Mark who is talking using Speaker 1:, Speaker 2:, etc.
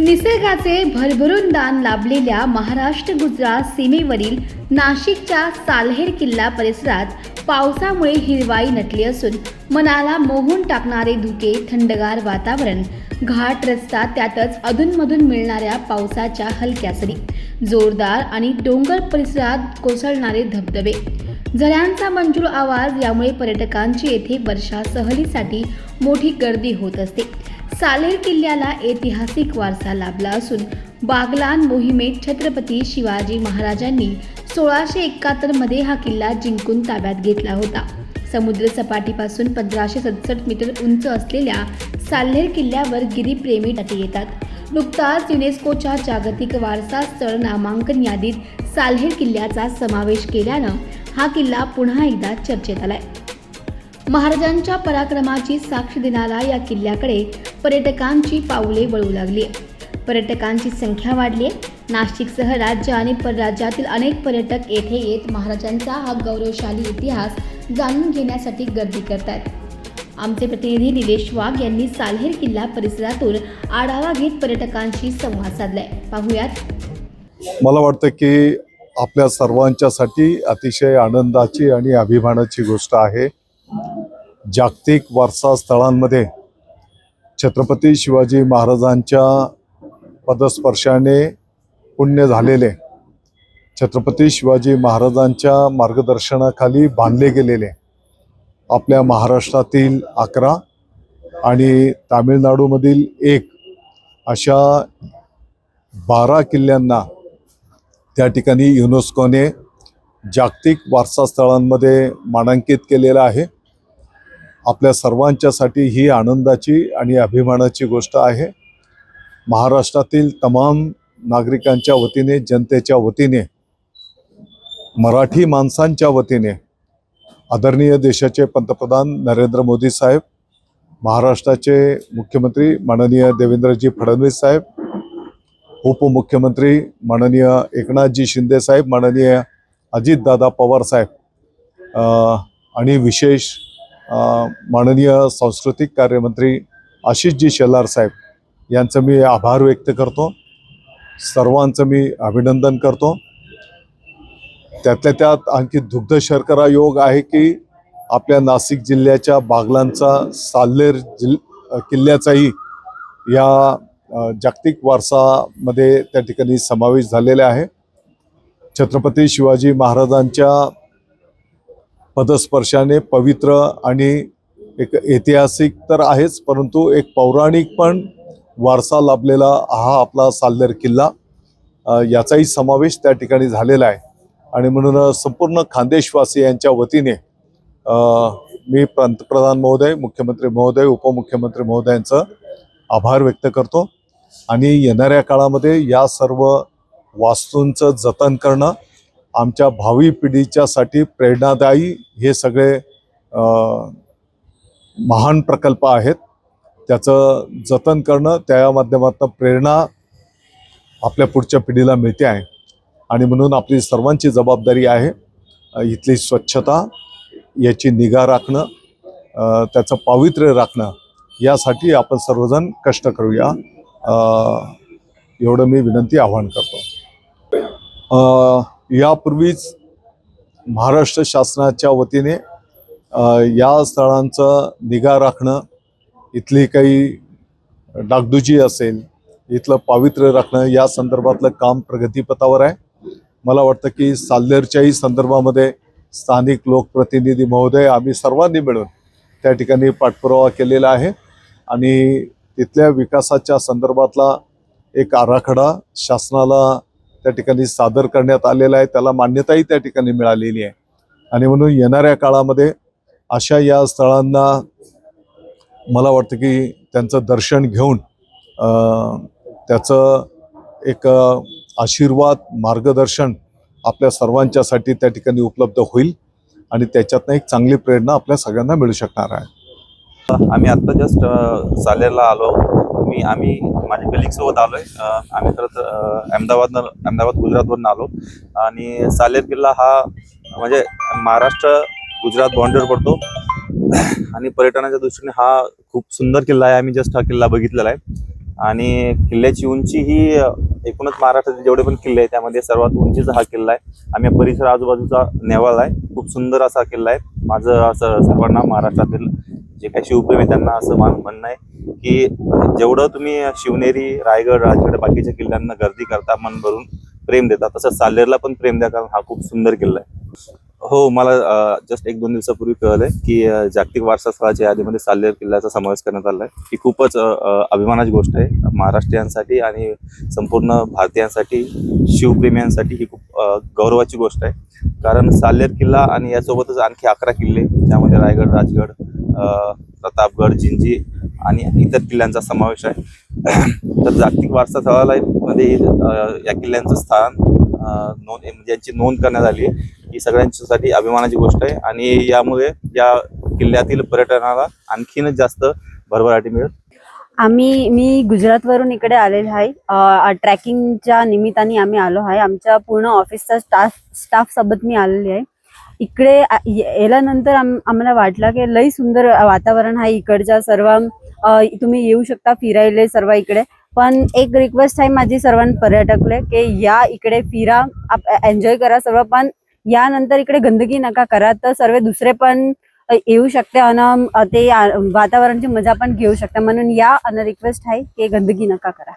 Speaker 1: निसर्गाचे भरभरून दान लाभलेल्या महाराष्ट्र गुजरात सीमेवरील नाशिकच्या साल्हेर किल्ला परिसरात पावसामुळे हिरवाई नटली असून मनाला मोहून टाकणारे धुके थंडगार वातावरण घाट रस्ता त्यातच अधूनमधून मिळणाऱ्या पावसाच्या हलक्या सरी जोरदार आणि डोंगर परिसरात कोसळणारे धबधबे. झऱ्यांचा मंजूर आवाज यामुळे पर्यटकांची येथे वर्षा सहलीसाठी मोठी गर्दी होत असते. सालेर किल्ल्याला ऐतिहासिक वारसा लाभला असून बागलान मोहिमेत छत्रपती शिवाजी महाराजांनी सोळाशे एकाहत्तरमध्ये हा किल्ला जिंकून ताब्यात घेतला होता. समुद्र सपाटीपासून पंधराशे सदसष्ट मीटर उंच असलेल्या साल्हेर किल्ल्यावर गिरीप्रेमी टाटी येतात. नुकताच युनेस्कोच्या जागतिक वारसा स्थळ नामांकन यादीत साल्हेर किल्ल्याचा समावेश केल्यानं हा किल्ला पुन्हा एकदा चर्चेत आलाय. महाराजांच्या पराक्रमाची साक्ष देणारा या किल्ल्याकडे पर्यटकांची पाऊले वळू लागली. पर्यटकांची संख्या वाढली. नाशिकसह राज्य आणि परराज्यातील अनेक पर्यटक येथे येत महाराजांचा हा गौरवशाली इतिहास जाणून घेण्यासाठी गर्दी करतात. आमचे प्रतिनिधी निलेश वाघ यांनी साल्हेर किल्ला परिसरातून आढावा घेत पर्यटकांशी संवाद साधलाय. पाहूयात.
Speaker 2: मला वाटतं की आपल्या सर्वांच्यासाठी अतिशय आनंदाची आणि अभिमानाची गोष्ट आहे. जागतिक वारसा स्थळांमध्ये छत्रपती शिवाजी महाराजांच्या पदस्पर्शाने पुण्य झालेले. छत्रपती शिवाजी महाराजांच्या मार्गदर्शनाखाली बांधले गेलेले. आपल्या महाराष्ट्रातील अकरा आणि तामिळनाडूमधील एक अशा बारा किल्ल्यांना त्या ठिकाणी युनेस्कोने जागतिक वारसा स्थळांमध्ये मानांकित केलेलं आहे. आपल्या सर्वांच्यासाठी ही आनंदाची आणि अभिमानाची गोष्ट आहे. महाराष्ट्रातील तमाम नागरिकांच्या वतीने जनतेच्या वतीने मराठी माणसांच्या वतीने आदरणीय देशाचे पंतप्रधान नरेंद्र मोदी साहेब महाराष्ट्राचे मुख्यमंत्री माननीय देवेंद्रजी फडणवीस साहेब उपमुख्यमंत्री माननीय एकनाथजी शिंदे साहेब माननीय अजितदादा पवार साहेब आणि विशेष माननीय सांस्कृतिक कार्यमंत्री आशिषजी शेलार साहेब यांचं मी आभार व्यक्त करतो. सर्वांचं मी अभिनंदन करतो. त्यातल्या त्यात आणखी दुग्ध शर्करा योग आहे की आपल्या नाशिक जिल्ह्याच्या बागलांचा साल्लेर जिल किल्ल्याचाही या जागतिक वारसामध्ये त्या ठिकाणी समावेश झालेला आहे. छत्रपती शिवाजी महाराजांच्या पदस्पर्शाने पवित्र आणि एक ऐतिहासिक तर आहेच परंतु एक पौराणिक पण वारसा लाभलेला हा आपला साल्लेर किल्ला याचाही समावेश त्या ठिकाणी झालेला आहे. आणि म्हणून संपूर्ण खानदेशवासी यांच्या वतीने मी पंतप्रधान महोदय मुख्यमंत्री महोदय उपमुख्यमंत्री महोदयांचं आभार व्यक्त करतो. आणि येणाऱ्या काळामध्ये या सर्व वास्तूंचं जतन करणं आमच्या भावी पिढीच्यासाठी प्रेरणादायी हे सगळे महान प्रकल्प आहेत. त्याचं जतन करणं त्या माध्यमातून प्रेरणा आपल्या पुढच्या पिढीला मिळते आहे. आणि म्हणून आपली सर्वांची जबाबदारी आहे इथली स्वच्छता याची निगा राखणं त्याचं पावित्र्य राखणं यासाठी आपण सर्वजण कष्ट करूया. एवढं मी विनंती आवाहन करतो. यापूर्वीच महाराष्ट्र शासनाच्या वतीने या स्थळांचं निगा राखणं इथली काही डागडुजी असेल इथलं पावित्र्य राखणं या संदर्भातलं काम प्रगतीपथावर आहे. मला वाटतं की साल्लेरच्याही संदर्भामध्ये स्थानिक लोकप्रतिनिधी महोदय आम्ही सर्वांनी मिळून त्या ठिकाणी पाठपुरावा केलेला आहे. आणि तिथल्या विकासाच्या संदर्भातला एक आराखडा शासनाला त्या ठिकाणी सादर करण्यात आलेला आहे. त्याला मान्यताही त्या ठिकाणी मिळालेली आहे. आणि म्हणून येणाऱ्या काळामध्ये अशा या स्थळांना मला वाटतं की त्यांचं दर्शन घेऊन त्याचं एक आशीर्वाद मार्गदर्शन आपल्या सर्वांच्यासाठी त्या ठिकाणी उपलब्ध होईल. आणि त्याच्यातनं एक चांगली प्रेरणा आपल्या सगळ्यांना मिळू शकणार आहे.
Speaker 3: आम्ही आत्ता जस्ट सालेरला आलो. मी आम्ही माझ्या कलिगसोबत आलो आहे आम्ही खरं तर अहमदाबादनं अहमदाबाद गुजरातवरून आलो. आणि सालेर किल्ला हा म्हणजे महाराष्ट्र गुजरात बॉर्डर पडतो. आणि पर्यटनाच्या दृष्टीने हा खूप सुंदर किल्ला आहे. आम्ही जस्ट हा किल्ला बघितलेला आहे. आणि किल्ल्याची उंची ही एकूणच महाराष्ट्रातील जेवढे पण किल्ले आहेत त्यामध्ये सर्वात उंचीचा हा किल्ला आहे. आम्ही परिसर आजूबाजूचा नेवाळ आहे. खूप सुंदर असा किल्ला आहे. माझं असं सर्वांना महाराष्ट्रातील जे काही शिवप्रेमी त्यांना असं मान म्हणणं आहे की जेवढं तुम्ही शिवनेरी रायगड राजगड बाकीच्या किल्ल्यांना गर्दी करता मन भरून प्रेम देता तसं साल्लेरला पण प्रेम द्या कारण हा खूप सुंदर किल्ला आहे. हो मला जस्ट एक दोन दिवसापूर्वी कळलंय की जागतिक वारसा स्थळाच्या यादीमध्ये साल्लेर किल्ल्याचा समावेश करण्यात आला आहे ही खूपच अभिमानाची गोष्ट आहे. महाराष्ट्रीयांसाठी आणि संपूर्ण भारतीयांसाठी शिवप्रेमियांसाठी ही खूप गौरवाची गोष्ट आहे. कारण साल्हेर किल्ला आणि यासोबतच आणखी अकरा किल्ले ज्यामध्ये रायगड राजगड प्रतापगड जिंजी आणि इतर किल्ल्यांचा समावेश आहे. तर जागतिक वारसा स्थळाला मध्ये या किल्ल्यांचं स्थान नोंद ज्यांची यांची नोंद करण्यात आली आहे. ही सगळ्यांच्यासाठी अभिमानाची गोष्ट आहे आणि यामुळे या किल्ल्यातील पर्यटनाला आणखीनच जास्त भरभराटी मिळेल.
Speaker 4: आम्ही मी गुजरातवरून इकडे आलेले आहे. ट्रॅकिंगच्या निमित्ताने आम्ही आलो आहे. आमच्या पूर्ण ऑफिसचा स्टाफ स्टाफसोबत मी आलेली आहे. इकडे ये- याल्यानंतर आम- आम्हाला वाटलं की लई सुंदर वातावरण आहे इकडच्या सर्व. तुम्ही येऊ शकता फिरायला सर्व इकडे. पण एक रिक्वेस्ट आहे माझी सर्वांना पर्यटकले की या इकडे फिरा एन्जॉय करा सर्व. पण यानंतर इकडे गंदगी नका करा. तर सर्व दुसरे पण येऊ शकते. आणि ते वातावरणची मजा पण घेऊ शकते. म्हणून या आणि रिक्वेस्ट आहे की गंदगी नका करा.